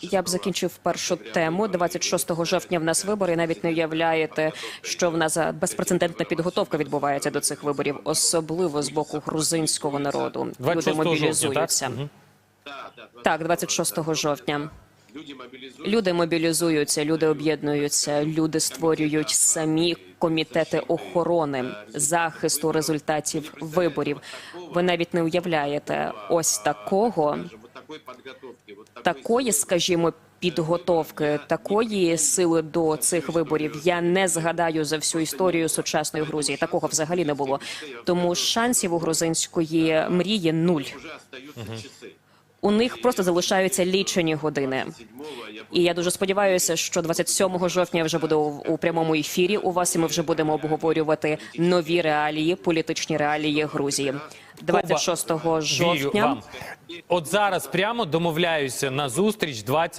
Я б закінчив першу тему. 26 жовтня в нас вибори. Навіть не уявляєте, що в нас безпрецедентна підготовка відбувається до цих виборів, особливо з боку грузинського народу. Люди 26 жовтня, мобілізуються. так? Так, 26 жовтня. Люди мобілізуються, люди об'єднуються, люди створюють самі комітети охорони захисту результатів виборів. Ви навіть не уявляєте ось такого, такої, скажімо, підготовки, такої сили до цих виборів. Я не згадаю за всю історію сучасної Грузії. Такого взагалі не було. Тому шансів у грузинської мрії нуль. У них просто залишаються лічені години. І я дуже сподіваюся, що 27 жовтня я вже буду у прямому ефірі у вас, і ми вже будемо обговорювати нові реалії, політичні реалії Грузії. 26 Вірю жовтня. От зараз прямо домовляюся на зустріч 20